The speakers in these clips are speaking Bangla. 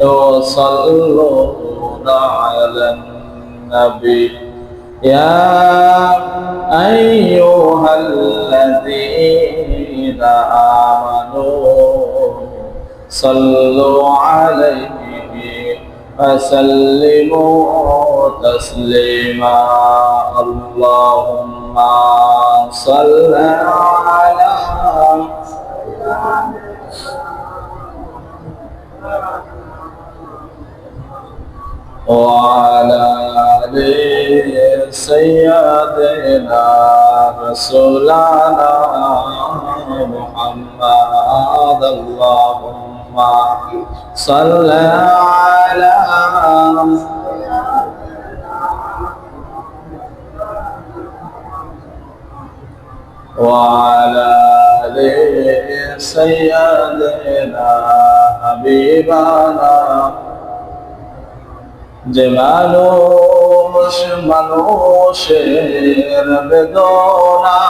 يصلون على النبي. يا أيها الذين آمنوا صلوا عليه وسلموا تسليما. اللهم صل على وعلى آل سيدنا رسولنا محمد اللهم صل على وعلى آل سيدنا حبيبنا যে মানুষ মানুষের বেদনায়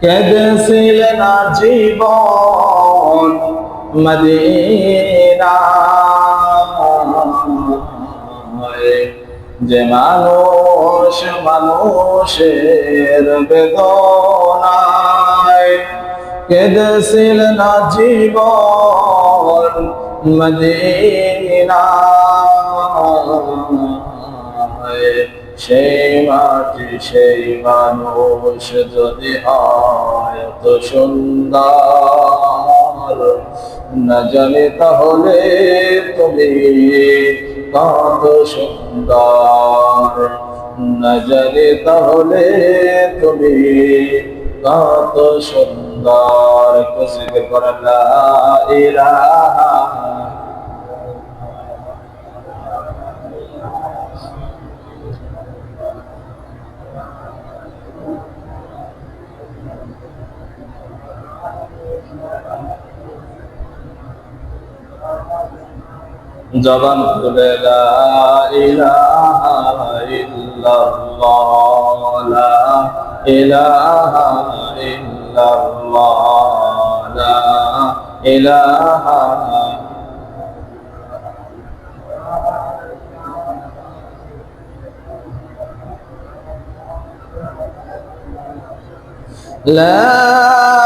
কেঁদেছিলেন জীবন মদিনা। যে মানুষ মানুষের বেদনায় কেঁদেছিলেন জীবন মদিনা। সেই মাটি, সেই মানুষ যদি তো সুন্দর। না জানি তাহলে তুমি কত সুন্দর। না জানি তাহলে তুমি কত সুন্দর। খুশি করলা ইলাহা জবান খুলে লা ইলাহা ইল্লাল্লাহ লা ইলাহা লা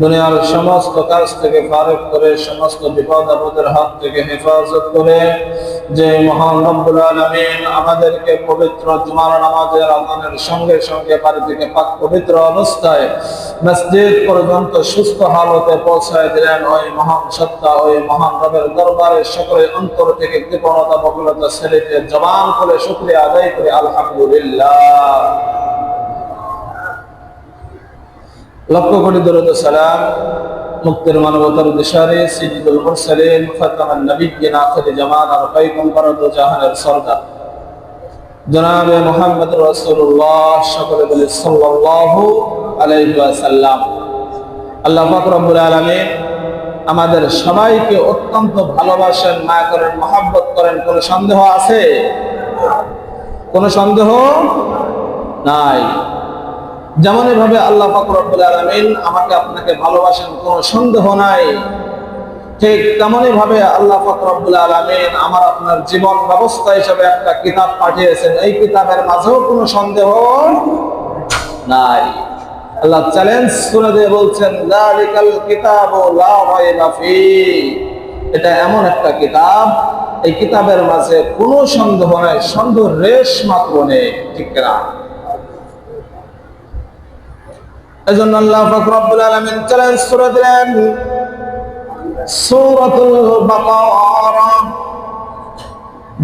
দুনিয়ার সমস্ত কাজ থেকে ফারুক করে, সমস্ত বিপদ আপদের হাত থেকে হেফাজত করে, যে মহান রব্বুল আলামিন আমাদেরকে পবিত্র জুমার নামাজের আজানের সঙ্গে সঙ্গে বাড়ি থেকে পাক পবিত্র অবস্থায় মসজিদ পর্যন্ত সুস্থ হালতে পৌঁছায় দিলেন। ওই মহান সত্তা, ওই মহান রবের দরবারে সকলে অন্তর থেকে কৃপণতা, বকুলতা ছেলেকে জবান করে শুক্রিয়া আদায় করে। আলহামদুলিল্লাহ। লক্ষ কোটি দরুদ সালাম মুক্তির মানবতার দিশারে সিদ্দিকুল মুরসালিন ফাতামান নবিয়্যিন আখির জামান আর পয়গম্বর দু জাহানের সরদার। জনাবে মুহাম্মদ রাসূলুল্লাহ সকলে বলে সাল্লাল্লাহু আলাইহি ওয়াসাল্লাম। আল্লাহ পাক রব্বুল আমাদের সবাইকে অত্যন্ত ভালোবাসেন, মায়া করেন, মহাব্বত করেন। কোনো সন্দেহ আছে? কোনো সন্দেহ নাই। যেমন এভাবে আল্লাহ ফাকরুল আলমিন আমাকে আপনাকে ভালোবাসেন, কোনো সন্দেহ নাই। ঠিক তেমনই ভাবে আল্লাহ ফাকরুল আলমিন আমার আপনার জীবন ব্যবস্থা হিসেবে একটা কিতাব পাঠিয়েছেন। এই কিতাবের মাঝেও কোনো সন্দেহ নাই। আল্লাহ চ্যালেঞ্জ করে দিয়ে বলছেন এটা এমন একটা কিতাব, এই কিতাবের মাঝে কোনো সন্দেহ নাই, সন্দেহ রেশ মাত্র নেই। ঠিক না এজন্য আল্লাহ পাক রব্বুল আলামিন চ্যালেঞ্জ করে দিলেন। সূরাতুল বাকারা।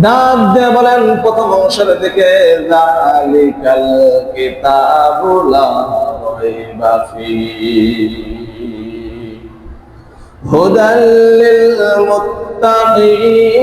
ডাক দিয়ে বলেন, প্রথম অংশের দিকে, যালিকাল কিতাবুলা রাইবা ফীহি। হুদাল লিল মুত্তাকিন।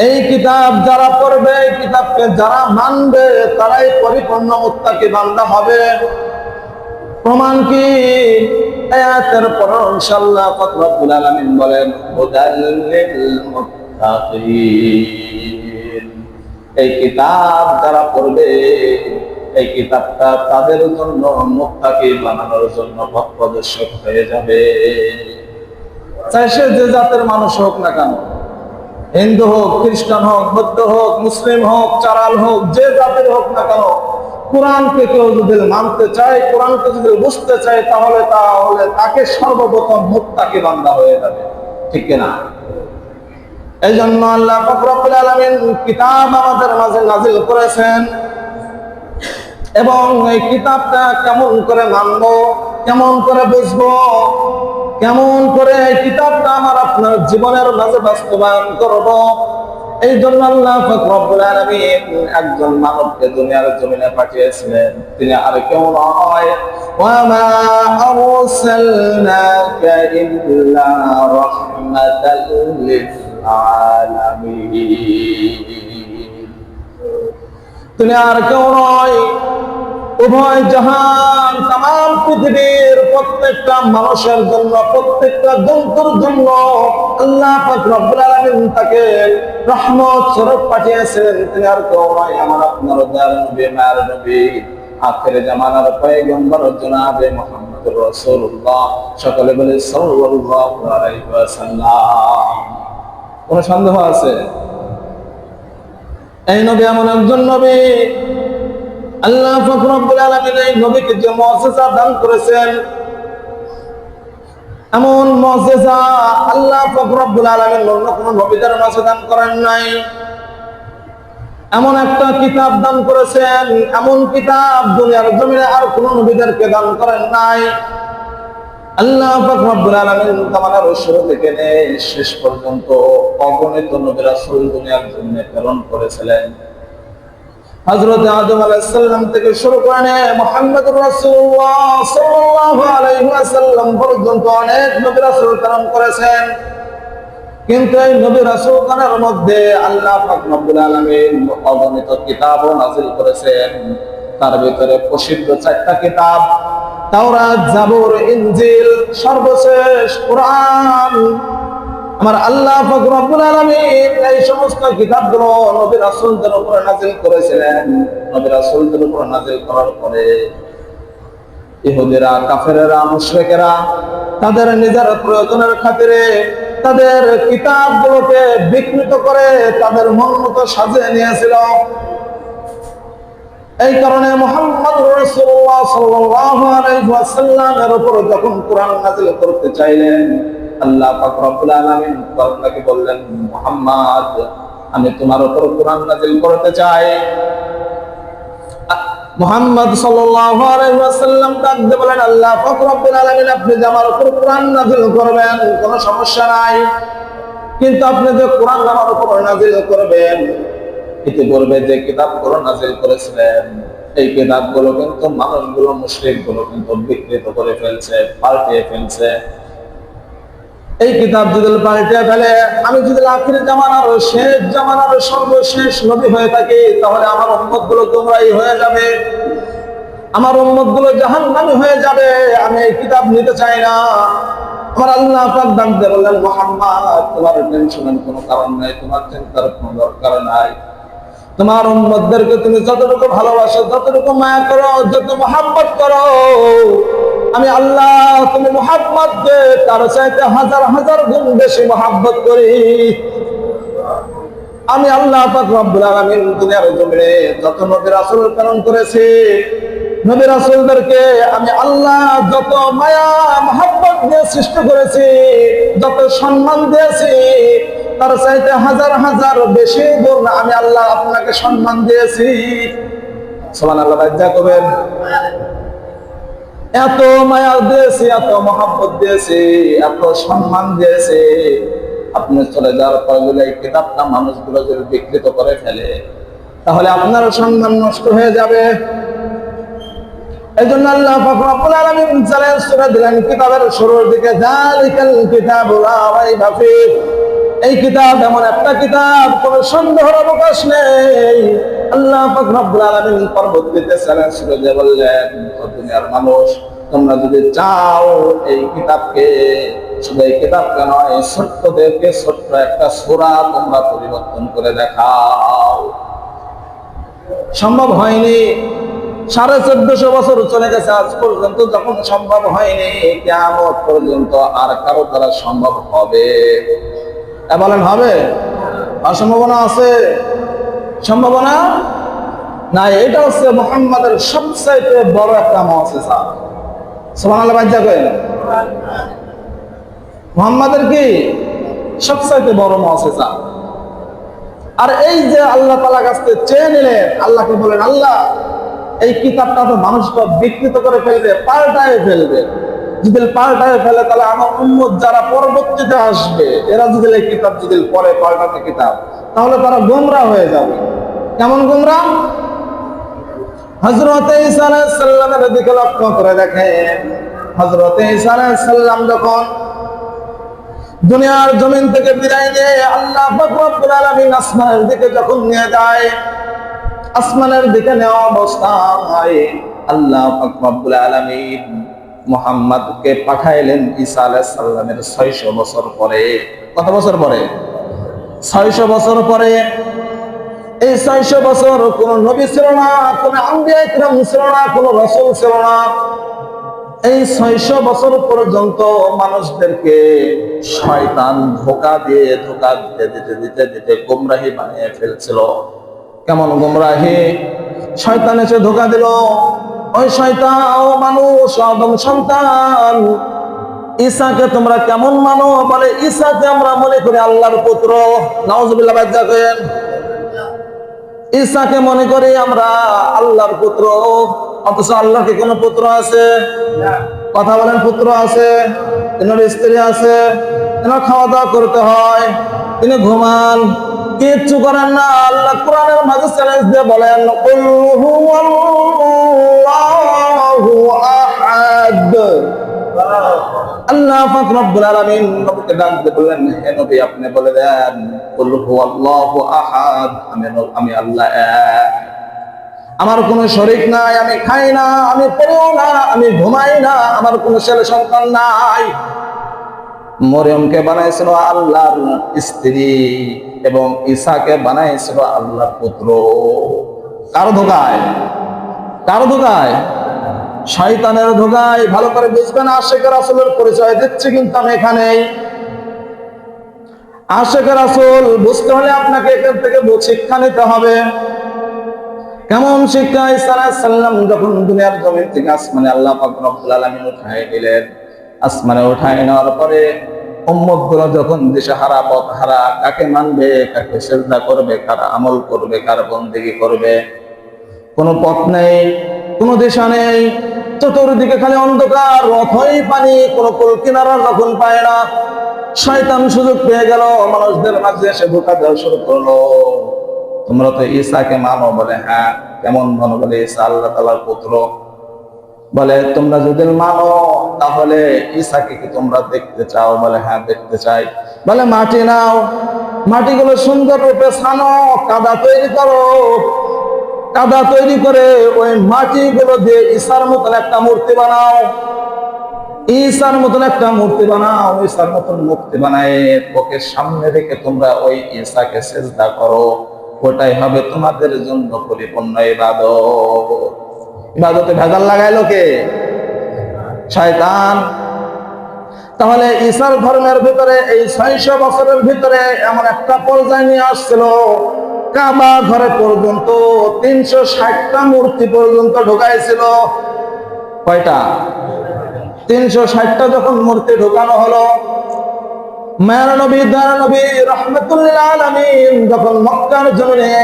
এই কিতাব যারা পড়বে, এই কিতাবকে যারা মানবে, তারাই পরিপূর্ণ মুত্তাকি বান্দা হবে। প্রমাণ কি? আয়াতের পর ইনশাআল্লাহ পাক রব্বুল আলামিন বলেন, হুদাল মুত্তাকিন এই কিতাব যারা পড়বে, এই কিতাবটা তাদের জন্য মুক্তাকে বানানোর জন্য পথ প্রদর্শক হয়ে যাবে। চাই সে যে জাতের মানুষ হোক না কেন হিন্দু হোক, খ্রিস্টান হোক, বৌদ্ধ হোক, মুসলিম হোক, চারাল হোক, যে জাতের হোক না কেন, কোরআনকে কেউ যদি মানতে চায়, কোরআনকে যদি বুঝতে চায়, তাহলে তাহলে তাকে সর্বপ্রথম মুক্তাকে বান্দা হয়ে যাবে। ঠিক না এই জন্য আল্লাহ ফকরবুল আলমিন কিতাব আমাদের মাঝে নাজিল করেছেন। এবং এই কিতাবটা কেমন করে মানবো, কেমন করে বুঝব কেমন করে কিতাবটা আমার আপনার জীবনের মাঝে বাস্তবায়ন করব? এই জন্য আল্লাহ রব্বুল আলামিন একজন মানবকে দুনিয়ার জমিনে পাঠিয়েছিলেন। তিনি আর কেউ নয়। আলামিন। তিনি আর কেউ নয়। উভয় জাহান তাম পৃথিবীর প্রত্যেকটা মানুষের জন্য, প্রত্যেকটা জন্তুর জন্য আল্লাহ তাকে রহমত স্বরূপ পাঠিয়েছিলেন তিনি আর কেউ নয় আমার আপনার দয়াল নবী আখের জামানার পয়গম্বর জনাবে মুহাম্মদুর রাসূলুল্লাহ সকলে বলে সন্দেহ আছে? এই নবী এমন একজন নবী আল্লাহ আলমিন এই নবীকে যে দান করেছেন, এমন মজেজা আল্লাহ ফখরুল আলমিন অন্য কোন নবীদের মাঝে দান করেন নাই। এমন একটা কিতাব দান করেছেন, এমন কিতাব দুনিয়ার জমিনে আর কোন নবীদেরকে দান করেন নাই। আল্লাহ ফখরুল আলমিন থেকে শেষ পর্যন্ত অগণিত নবী রাসূল দুনিয়ার জন্য প্রেরণ করেছিলেন। হযরত আদম আলাইহিস সালাম থেকে শুরু করে মুহাম্মদুর রাসূলুল্লাহ সাল্লাল্লাহু আলাইহি ওয়াসাল্লাম পর্যন্ত অনেক নবী রাসূল প্রেরণ করেছেন। কিন্তু এই নবী রাসূলগণের মধ্যে আল্লাহ পাক রব্বুল আলামিন অগণিত কিতাবও নাযিল করেছেন। তার ভিতরে প্রসিদ্ধ চারটা কিতাব, তাওরাত, জাবুর, ইনজিল, সর্বশেষ কোরআন আমার আল্লাহ পাক রব্বুল আলামিন এই সমস্ত কিতাবগুলো নবী রাসূলদের উপর নাযিল করেছিলেন। নবী রাসূলদের উপর নাযিল করার পরে ইহুদিরা, কাফেরেরা, মুশরিকেরা তাদের নিজের প্রয়োজনের খাতিরে তাদের কিতাবগুলোকে বিকৃত করে তাদের মন মতো সাজিয়ে নিয়েছিল। এই কারণে মোহাম্মদ রাসূলুল্লাহ সাল্লাল্লাহু আলাইহি উপর যখন কোরআন নাযিল করতে চাইলেন আল্লাহ পাক আলামিন তাকে বললেন, মুহাম্মদ, আমি তোমার উপর নাযিল করতে চাই। মুহাম্মদ সাল্লাল্লাহু আলাইহি ওয়াসাল্লাম আল্লাহ আলামিন, আপনি যে আমার উপর কোরআন নাযিল করবেন, কোনো সমস্যা নাই। কিন্তু আপনি যে কোরআন আমার উপর নাযিল করবেন যে কিতাবগুলো নাযিল করেছিলেন। এই কিতাবগুলো কিন্তু মানুষগুলো মুশরিকগুলো কিন্তু বিকৃত করে ফেলছে, পাল্টিয়ে ফেলছে। এই কিতাব যদি পাল্টে ফেলে আমি যদি আখির জামানার শেষ জামানার সর্বশেষ নবী হয়ে থাকি, তাহলে আমার উম্মতগুলো তোমরাই হয়ে যাবে। আমার উম্মতগুলো জাহান জাহান্নামী হয়ে যাবে, আমি এই কিতাব নিতে চাই না। আমার আল্লাহ ডাকতে বললেন, মোহাম্মদ, তোমার টেনশনের কোনো কারণ নাই, তোমার চিন্তার কোনো দরকার নাই। তোমার উম্মতদেরকে তুমি যতটুকু ভালোবাসো, যতটুকু মায়া করো, যত মোহাম্মত করো আমি আল্লাহ তুমি মোহাম্মদকে তার চাইতে হাজার হাজার গুণ বেশি মোহাম্মত করি। আমি আল্লাহ রব্বুল আলামিন দুনিয়ার জমিনে যত নবী রাসূল প্রেরণ করেছি, নবী রাসূলদেরকে আমি আল্লাহ যত মায়া, মোহাম্মত দিয়ে সৃষ্টি করেছি, যত সম্মান দিয়েছি, তার চাইতে হাজার হাজার বেশি গুণ আমি আল্লাহ আপনাকে সম্মান দিয়েছি। সুবহানাল্লাহ বাজ্জা করবেন। এত মায়া দিয়েছি, এত মহাব্বত দিয়েছি, এত সম্মান দিয়েছি। আপনি চলে যাওয়ার পর এই কিতাবটা মানুষগুলো যদি বিকৃত করে ফেলে, তাহলে আপনার সম্মান নষ্ট হয়ে যাবে। এই জন্য আল্লাহ কিতাবু এই কিতাব এমন একটা কিতাব, কোনো সন্দেহের অবকাশ নেই। আল্লাহ পাক রব্বুল আলামিন পরবর্তীতে চ্যালেঞ্জ করে দিয়ে বললেন দুনিয়ার মানুষ, তোমরা যদি চাও এই কিতাবকে, শুধু এই কিতাবকে নয় ছোট্ট থেকে ছোট্ট একটা সূরা তোমরা পরিবর্তন করে দেখাও। সম্ভব হয়নি। সাড়ে চোদ্দশো বছর চলে গেছে আজ পর্যন্ত, যখন সম্ভব হয়নি কেমন পর্যন্ত আর কারও দ্বারা সম্ভব হবে। বলেন, হবে? অসম্ভাবনা আছে? সম্ভাবনা না এটা হচ্ছে মোহাম্মদের সবচাইতে বড় একটা মহাসেসা সোহানাল্লাহ বাজ্যা করেন মোহাম্মদের কি সবচাইতে বড় মহাসেসা আর এই যে আল্লাহ তালা কাছ চেয়ে নিলেন, আল্লাহকে বলেন, আল্লাহ, এই কিতাবটা তো মানুষ তো বিকৃত করে ফেলবে, পাল্টায় ফেলবে। যদি পাল্টায় ফেলে, তাহলে আমার উন্মত যারা পরবর্তীতে আসবে, এরা যদি এই কিতাব, যদি পরে পাল্টাতে কিতাব তাহলে তারা গোমরা হয়ে যাবে। কেমন গোমরা? হজরত ঈসা আলাইহিস সালামের দিকে লক্ষ্য করে দেখেন। হজরত ঈসা আলাইহিস সালাম যখন দুনিয়ার জমিন থেকে বিদায় নিয়ে আল্লাহ আসমানের দিকে যখন নিয়ে যায়, আসমানের দিকে নেওয়া অবস্থা অবস্থায় আল্লাহ পাক রব্বুল আলামিন মুহাম্মদকে পাঠাইলেন ঈসা আলাইহিস সালামের 600 বছর পরে। কত বছর পরে? 600 বছর পরে, এই 600 বছর কোন নবী ছিল না, কোন আম্বিয়া ইকরাম ছিল না, কোন রাসূল ছিল না। এই ছয়শো বছর পর্যন্ত মানুষদেরকে শয়তান ধোকা দিয়ে, ধোকা দিতে দিতে দিতে দিতে গুমরাহি বানিয়ে ফেলছিল। কেমন গুমরাহি? শয়তান এসে ধোকা দিল। ওই শয়তান ও মানুষ, আদম সন্তান ঈসাকে তোমরা কেমন মানো? বলে ঈসাকে আমরা মনে করি আল্লাহর পুত্র। ঈসাকে মনে করি আমরা আল্লাহর পুত্র। অথচ আল্লাহর কি কোনো পুত্র আছে? কথা বলেন, পুত্র আছে। এনার স্ত্রী আছে। এনার খাওয়া দাওয়া করতে হয়। তিনি ঘুমান। কিচ্ছু করেন না। আল্লাহ কোরআনের মাঝে চ্যালেঞ্জ দিয়ে বলেন আল্লাহ পাক রব্বুল আলামিন নবীকে ডাক দিয়ে বললেন, হে নবী, আপনি বলে দেন, কুল হুয়াল্লাহু আহাদ, আমি আমি আল্লাহ এক। আমার কোনো শরীক নাই, আমি খাই না, আমি পড়িও না, আমি ঘুমাই না, আমার কোনো ছেলে সন্তান নাই। মরিয়মকে বানাইছিল আল্লাহর স্ত্রী এবং ঈসাকে বানাইছিল আল্লাহর পুত্র। কার ধোকায়? কার ধোকায়? শয়তানের ধোকায় ভালো করে বুঝবেন আশেকের আসলের পরিচয় দিচ্ছি কিন্তু আমি এখানেই। আশেকের আসল বুঝতে হলে আপনাকে এখান থেকে শিক্ষা নিতে হবে। কেমন শিক্ষা? ইসা সাল্লাম যখন দুনিয়ার জমিন থেকে আসমানে আল্লাহ পাক রব্বুল আলামিন উঠায় নিলেন আসমানে উঠায় নেওয়ার পরে উম্মত যখন দিশে হারা পথ হারা, কাকে মানবে, কাকে শ্রদ্ধা করবে, কার আমল করবে, কার বন্দেগি করবে, কোনো পথ নেই, কোনো দিশা নেই। চতুর্দিকে খালি অন্ধকার রথই পানি, কোনো কুল কিনারা যখন পায় না, শয়তান সুযোগ পেয়ে গেল, মানুষদের মাঝে এসে ঢোকা দেওয়া শুরু করল। তোমরা তো ঈসাকে মানো বলে হ্যাঁ কেমন মানো বলে ঈসা, আল্লাহ তালার পুত্র? বলে, তোমরা যদি মানো, তাহলে ঈসাকে কি তোমরা দেখতে চাও? বলে হ্যাঁ দেখতে চাই। বলে, মাটি নাও, মাটিগুলো সুন্দর রূপে ছানো, কাদা তৈরি করো কাদা তৈরি করে ওই মাটিগুলো দিয়ে ঈশার মতন একটা মূর্তি বানাও। ঈশার মতন একটা মূর্তি বানাও, ঈশার মতন মূর্তি বানায় ওকে সামনে রেখে তোমরা ওই ঈসাকে সেজদা করো। ওটাই হবে তোমাদের জন্য পরিপূর্ণ ইবাদত। ইবাদতে ভেজাল লাগাইলো কে? শয়তান। তাহলে ঈশার ধর্মের ভিতরে এই ছয়শো বছরের ভিতরে এমন একটা পর্যায়ে নিয়ে আসছিল। কাবা ঘরে পর্যন্ত তিনশো ষাটটা মূর্তি পর্যন্ত ঢুকাইছিল। কয়টা? তিনশো ষাটটা যখন মূর্তি ঢোকানো হলো মায়ের নবী দার নবী রহমতুল্লাহ যখন মক্কার জমিনে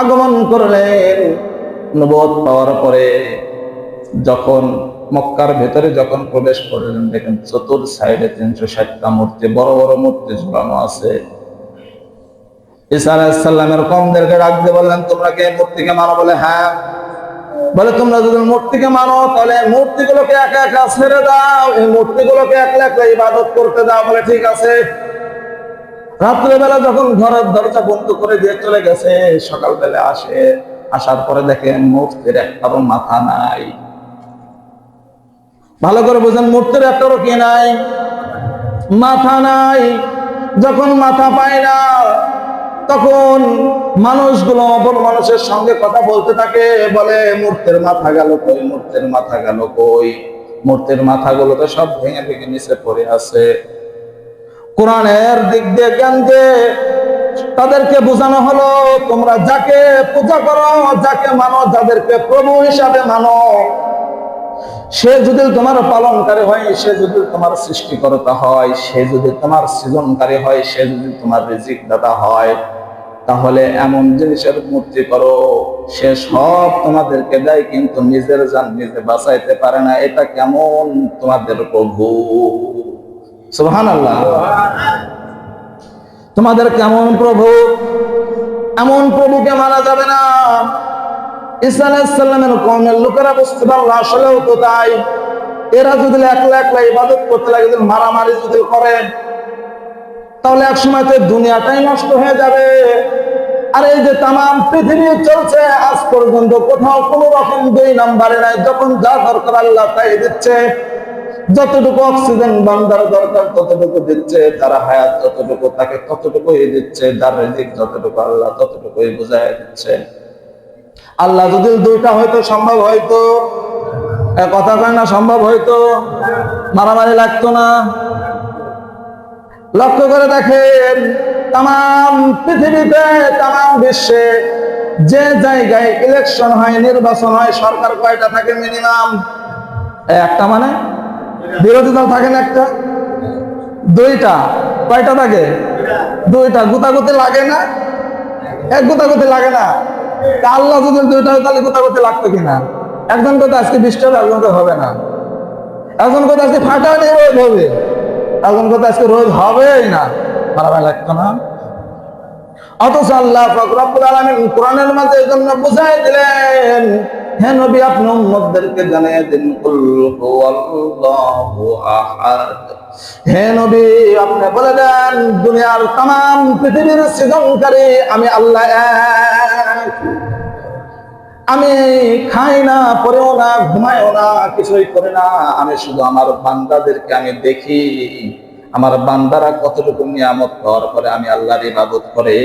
আগমন করলেন নবদ পাওয়ার পরে যখন মক্কার ভেতরে যখন প্রবেশ করলেন, দেখেন চতুর সাইডে তিনশো ষাটটা মূর্তি, বড় বড় মূর্তি ঝুলানো আছে। ঈসা আলাইসাল্লামের কমদেরকে ডাক বললেন, তোমরা কে মূর্তিকে মানো? বলে হ্যাঁ। বলে, তোমরা যদি মূর্তিকে মানো, তাহলে মূর্তিগুলোকে একা একা ছেড়ে দাও, এই মূর্তিগুলোকে একলা একলা ইবাদত করতে দাও। বলে, ঠিক আছে। রাত্রেবেলা যখন ঘরের দরজা বন্ধ করে দিয়ে চলে গেছে, সকালবেলা আসে, আসার পরে দেখে মূর্তির একটারও মাথা নাই। ভালো করে বুঝেন, মূর্তির একটারও কি নাই? মাথা নাই। যখন মাথা পায় না তখন মানুষগুলো অপর মানুষের সঙ্গে কথা বলতে থাকে, বলে, মূর্তের মাথা গেল কই? মূর্তির মাথা গেল কই? মূর্তির মাথাগুলো তো সব ভেঙে ভেঙে নিচে পড়ে আছে। কোরআনের দিক দিয়ে জ্ঞান দিয়ে তাদেরকে বোঝানো হলো, তোমরা যাকে পূজা করো, যাকে মানো, যাদেরকে প্রভু হিসাবে মানো সে যদি তোমার পালনকারী হয়, সে যদি তোমার সৃষ্টিকর্তা হয়, সে যদি তোমার সৃজনকারী হয়, সে যদি তোমার রিজিক দাতা হয়, তাহলে এমন জিনিসের মূর্তি করো, সে সব তোমাদেরকে দেয়, কিন্তু নিজের যান নিজে বাঁচাইতে পারে না। এটা কেমন তোমাদের প্রভু? সুবহান আল্লাহ তোমাদের কেমন প্রভু? এমন প্রভুকে মারা যাবে না। আলাইসাল্লামের কমের লোকেরা বুঝতে পারল, আসলেও তো তাই। এরা যদি একলা একলা ইবাদত করতে লাগে, যদি মারামারি যদি করে, তাহলে এক সময় তো দুনিয়াটাই নষ্ট হয়ে যাবে। আর এই যে তাম পৃথিবী চলছে, আজ পর্যন্ত কোথাও কোনো রকম দুই নাম্বারে নাই। যখন যা দরকার আল্লাহ তাই দিচ্ছে। যতটুকু অক্সিজেন বান্দার দরকার, ততটুকু দিচ্ছে। তারা হায়াত যতটুকু, তাকে ততটুকুই দিচ্ছে। যার রিজিক যতটুকু, আল্লাহ ততটুকুই বুঝাই দিচ্ছে। আল্লাহ যদি দুইটা হয়তো সম্ভব হয়তো কথা কয় না সম্ভব হয়তো, মারামারি লাগতো না। লক্ষ্য করে দেখেন তাম পৃথিবীতে তাম বিশ্বে যে জায়গায় ইলেকশন হয়, নির্বাচন হয়, সরকার কয়টা থাকে মিনিমাম একটা মানে? বিরোধী দল থাকে না একটা? দুইটা। কয়টা থাকে? দুইটা। গুতাগুতি লাগে না? এক গুতাগুতি লাগে না। তা আল্লাহ যদি দুইটা তাহলে করতে লাগতো কিনা? একজন কথা আজকে হবে একজন কথা হবে না। একজন কথা আজকে ফাটা নেই রোদ হবে। একজন কথা আজকে রোদ হবেই না। মারামারি লাগতো না। অথচ আল্লাহ ফকরাবুল আলমিন কোরআনের মাঝে এই জন্য বুঝাই দিলেন হে নবী আপনি উম্মতদেরকে জানিয়ে দিন কুল হুয়াল্লাহু আহাদ হে নবী আপনি বলে দেন দুনিয়ার तमाम পৃথিবীর সৃজনকারী আমি আল্লাহ এক আমি খাই না পরেও না ঘুমাইও না কিছুই করি না আমি শুধু আমার বান্দাদেরকে আমি দেখি আমার বান্দারা কতটুকু নিয়ামত পাওয়ার পরে আমি আল্লাহর ইবাদত করে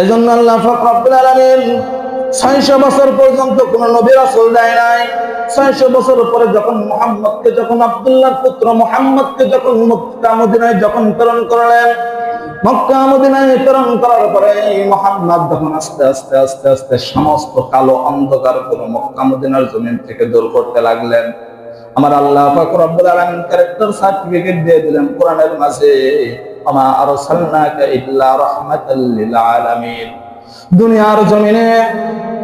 এজন্য আল্লাহ ফকরাবুল আলমিন ছয়শো বছর পর্যন্ত কোন নবী রাসূল দেয় নাই। ছয়শো বছর পরে যখন মোহাম্মদকে, যখন আব্দুল্লাহর পুত্র মোহাম্মদকে, যখন যখন প্রেরণ করলেন সমস্ত কালো অন্ধকার কোন মক্কা জমিন থেকে দূর করতে লাগলেন। আমার আল্লাহ পাক রব্বুল আলামিন সার্টিফিকেট দিয়ে দিলেন কোরআনের মাঝে আমা আরসালনাকা ইল্লা রাহমাতাল দুনিয়ার জমিনে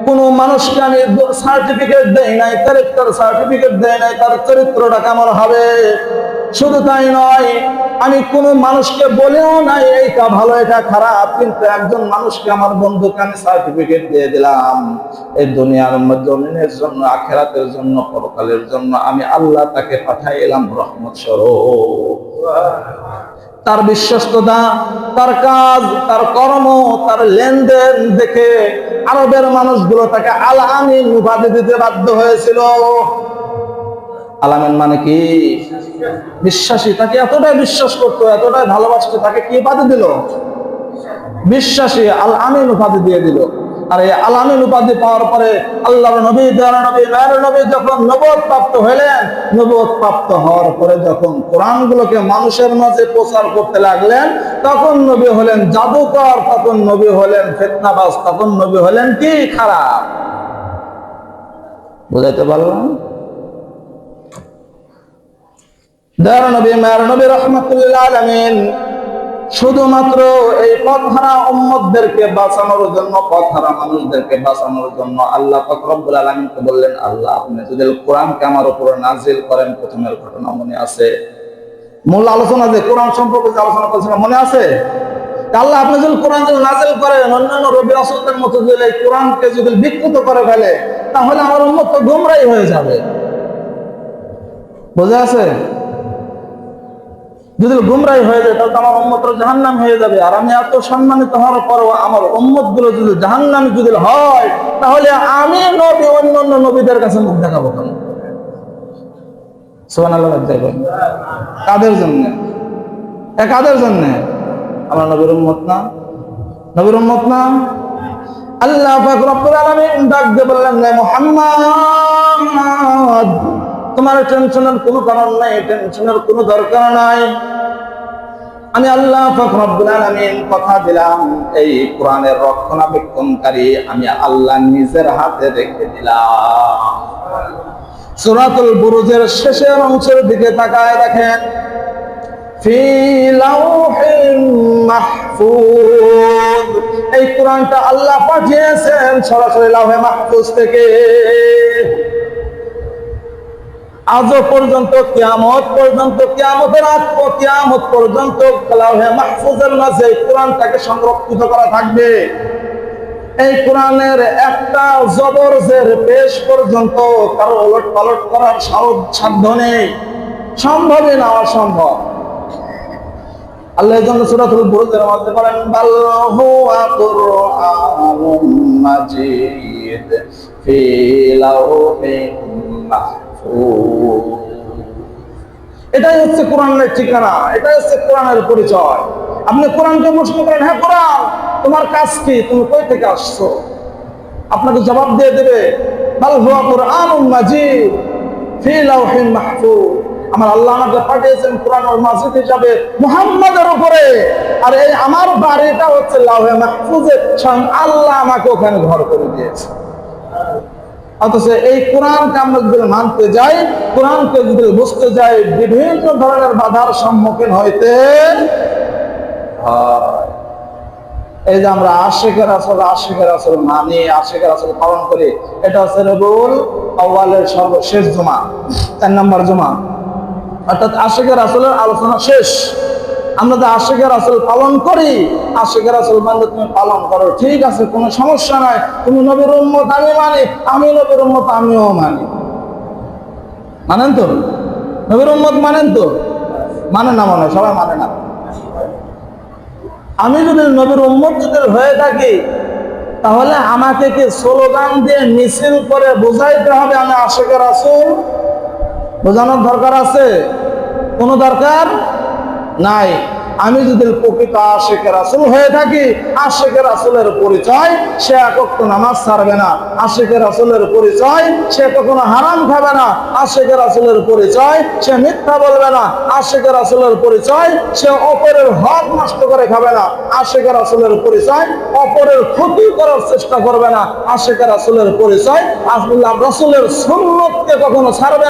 কোন মানুষকে আমি সার্টিফিকেট দেই নাই ক্যারেক্টার সার্টিফিকেট দেই নাই, তার চরিত্রটা কেমন হবে? শুধু তাই নয়, আমি কোন মানুষকে বলেও নাই, এইটা ভালো, এটা খারাপ কিন্তু একজন মানুষকে আমার বন্ধুকে আমি সার্টিফিকেট দিয়ে দিলাম। এই দুনিয়ার জমিনের জন্য, আখেরাতের জন্য, পরকালের জন্য আমি আল্লাহ তাকে পাঠাইলাম রহমত স্বরূপ। তার বিশ্বস্ততা, তার কাজ, তার কর্ম, তার লেনদেন দেখে আরবের মানুষগুলো তাকে আল আমিন উপাধি দিতে বাধ্য হয়েছিল। আলামিন মানে কি? বিশ্বাসী। তাকে এতটাই বিশ্বাস করতো, এতটাই ভালোবাসতো, তাকে কি উপাধি দিল? বিশ্বাসী। আল আমিন উপাধি দিয়ে দিল। আর এই আল আমিন উপাধি পাওয়ার পরে আল্লাহর নবী, দয়ার নবী, মায়ের নবী যখন নবদ প্রাপ্ত হইলেন নবদ প্রাপ্ত হওয়ার পরে যখন কোরআনগুলোকে মানুষের মাঝে প্রচার করতে লাগলেন, তখন নবী হলেন জাদুকর, তখন নবী হলেন ফেতনাবাজ, তখন নবী হলেন কি খারাপ? বুঝাইতে পারলাম? দয়ার নবী, মায়ের নবী রহমতুল্লাহ আলমিন শুধুমাত্র এই পথহারা উম্মতদেরকে বাঁচানোর জন্য, পথহারা মানুষদেরকে বাঁচানোর জন্য আল্লাহ পাক রব্বুল আলামিনকে বললেন, আল্লাহ, আপনি যদি কোরআনকে আমার উপরে নাজিল করেন, প্রথমের ঘটনা মনে আছে। মূল আলোচনা যে কোরআন সম্পর্কে যে আলোচনা করেছিলাম, মনে আছে? আল্লাহ আপনি যদি কোরআন যদি নাজিল করেন, অন্যান্য রবি রাসূলদের মতো যদি এই কোরআনকে যদি বিকৃত করে ফেলে, তাহলে আমার উম্মত তো গোমরাই হয়ে যাবে। বোঝা আছে? যদি গুমরাই হয়ে যায়, তাহলে তো আমার উম্মত জাহান্নাম হয়ে যাবে। আর আমি এত সম্মানিত হওয়ার পরও আমার উম্মতগুলো যদি জাহান্নামি যদি হয়, তাহলে আমি নবী অন্য অন্য নবীদের কাছে মুখ দেখাবো কেন? আল্লাহ কাদের জন্য? কাদের জন্য? আমার নবীর উম্মত না। নবীর উম্মত না? আল্লাহ ডাক দিয়ে বললেন মুহাম্মদ তোমার টেনশনের কোনো কারণ নাই, টেনশনের কোনো দরকার নাই। আমি আল্লাহ কথা দিলাম, এই কোরআনের রক্ষণাবেক্ষণকারী আমি আল্লাহ নিজের হাতে রেখে দিলাম। সূরাতুল বুরুজের শেষের অংশের দিকে তাকায় দেখেন এই কোরআনটা আল্লাহ পাঠিয়েছেন সরাসরি লাউহে মাহফুজ থেকে। আজও পর্যন্ত কিয়ামত পর্যন্ত, কিয়ামতের আগ কিয়ামত পর্যন্ত লাউহে মাহফুজের মাঝে সংরক্ষিত করা থাকবে। এই কোরআনের একটা জবরজের পেশ পর্যন্ত কারও ওলট পালট করার সাধ্য- নেই। সম্ভবই না, অসম্ভব। আল্লাহ জন্য সূরাতুল বুরুজের মধ্যে বলেন মাজিদ এটাই হচ্ছে কোরআনের ঠিকানা, এটাই হচ্ছে কোরআনের পরিচয়। আপনি কোরআনকে প্রশ্ন করেন হ্যাঁ কোরআন, তোমার কাজ কি? তুমি কই থেকে আসছো? আপনাকে জবাব দিয়ে দেবে আমার আল্লাহ আমাকে পাঠিয়েছেন কোরআন ও মাজিদ হিসাবে, মুহাম্মাদের উপরে। আর এই আমার বাড়িটা হচ্ছে লাউহে মাহফুজে স্বয়ং আল্লাহ আমাকে ওখানে ঘর করে দিয়েছে। অথচ এই কোরআনকে আমরা যদি মানতে যাই, কোরআনকে যদি বুঝতে যাই, বিভিন্ন ধরনের বাধার সম্মুখীন হইতে এই যে আমরা আশেখের আসল আশেখের আসল মানি, আশেখের আসল পালন করি, এটা হচ্ছে রবুল আউ্বালের সর্বশেষ জমা, চার নম্বর জমা। অর্থাৎ আশেখের আসলের আলোচনা শেষ। আমরা তো আশেখের আসল পালন করি, আশেখের আসল বান্ধব তুমি পালন করো, ঠিক আছে, কোনো সমস্যা নাই। তুমি নবীর উম্মত, আমি মানি। আমি নবীর উম্মত, আমিও মানি। মানেন তো? নবীর উম্মত মানেন তো? মানে না মানে সবাই মানে না। আমি যদি নবীর উম্মত যদি হয়ে থাকি, তাহলে আমাকে কি স্লোগান দিয়ে মিছিল করে বোঝাইতে হবে আমি আশেকের আসল বোঝানোর দরকার আছে? কোনো দরকার? নাই। আমি যদি প্রকৃত আশেকের আসল হয়ে থাকি আশেকের আসলের পরিচয় সে একক নামাজ ছাড়বে না। আশেকের আসলের পরিচয় সে কখনো হারাম খাবে না। আশেকের আসলের পরিচয় সে মিথ্যা বলবে না। আশেকের আসলের পরিচয় সে অপরের হক নষ্ট করে খাবে না। আশেকের আসলের পরিচয় অপরের ক্ষতি করার চেষ্টা করবে না। আশেকের আসলের পরিচয় আল্লাহ রসুলের সুন্নতকে কখনো ছাড়বে।